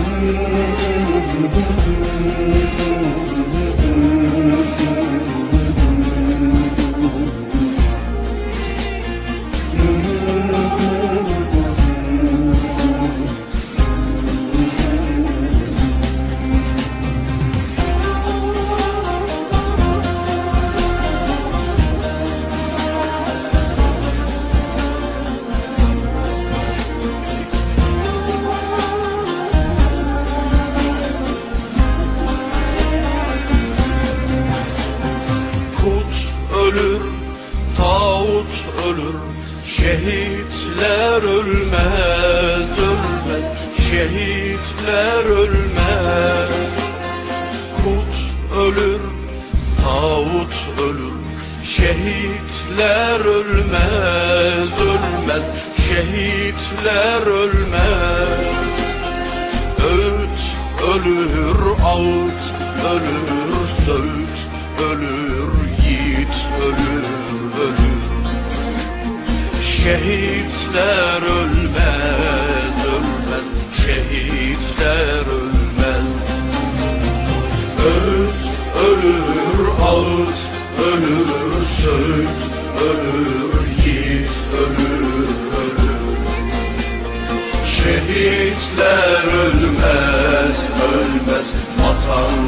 Thank you. Ölür Şehitler ölmez ölmez Şehitler ölmez. Kut ölür Tağut ölür Şehitler ölmez ölmez Şehitler ölmez. Öğüt ölür ağıt ölür söğüt ölür yiğit ölür ölür. Şehitler ölmez ölmez. Şehitler ölmez. Öğüt ölür ağıt ölür. Söğüt ölür yiğit ölür ölür. Şehitler ölmez, ölmez, vatan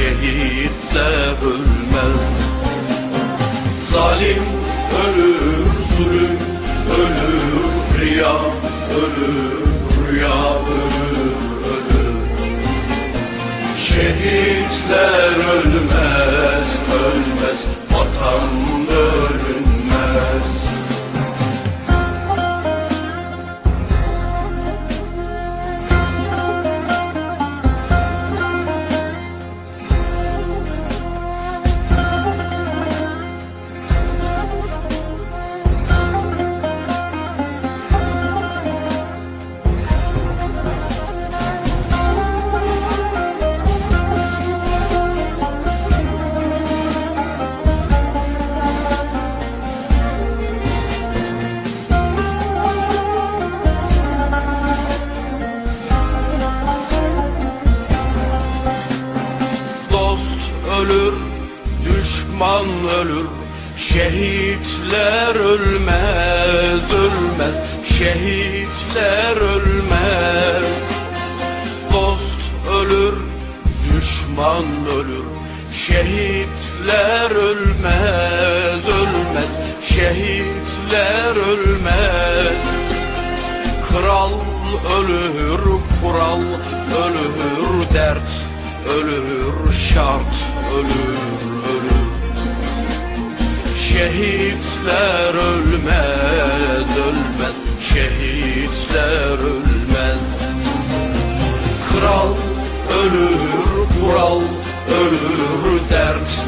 ölmez şehitler ölmez Zalim ölür zulüm ölür riya ölür rüya ölür ölür. Şehitler ölmez, ölmez, düşman ölür Şehitler ölmez, ölmez. Şehitler ölmez. Dost ölür, düşman ölür. Şehitler ölmez, ölmez. Şehitler ölmez. Kral ölür, kural ölür, dert ölür, şart ölür. Şehitler ölmez, ölmez, şehitler ölmez. Kral ölür, kural ölür, dert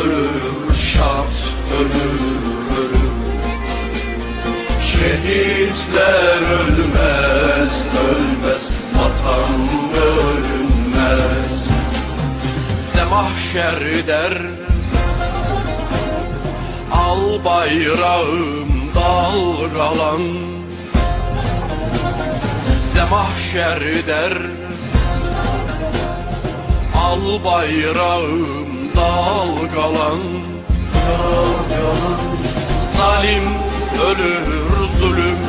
ölür, şart ölür, ölür. Şehitler ölmez, ölmez, vatan bölünmez. Zemahşer der, al bayrağım dalgalan. Zemahşer der, al bayrağım dalgalan. Zalim ölür, zulüm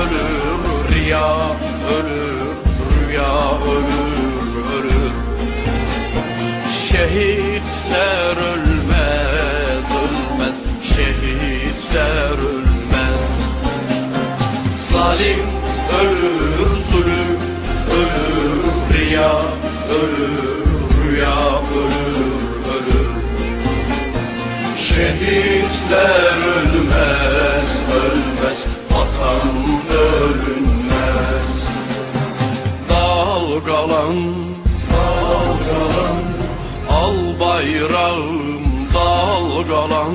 ölür, riya ölür, rüya ölür, ölür. Şehitler şehitler ölmez. Zalim ölür, zulüm ölür, riya ölür, rüya ölür, ölür. Şehitler ölmez, ölmez, vatan bölünmez. Dalgalan, dalgalan, al bayrağım dalgalan,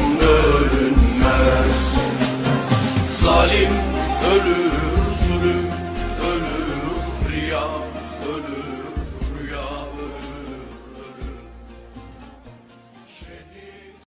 Zalim ölür,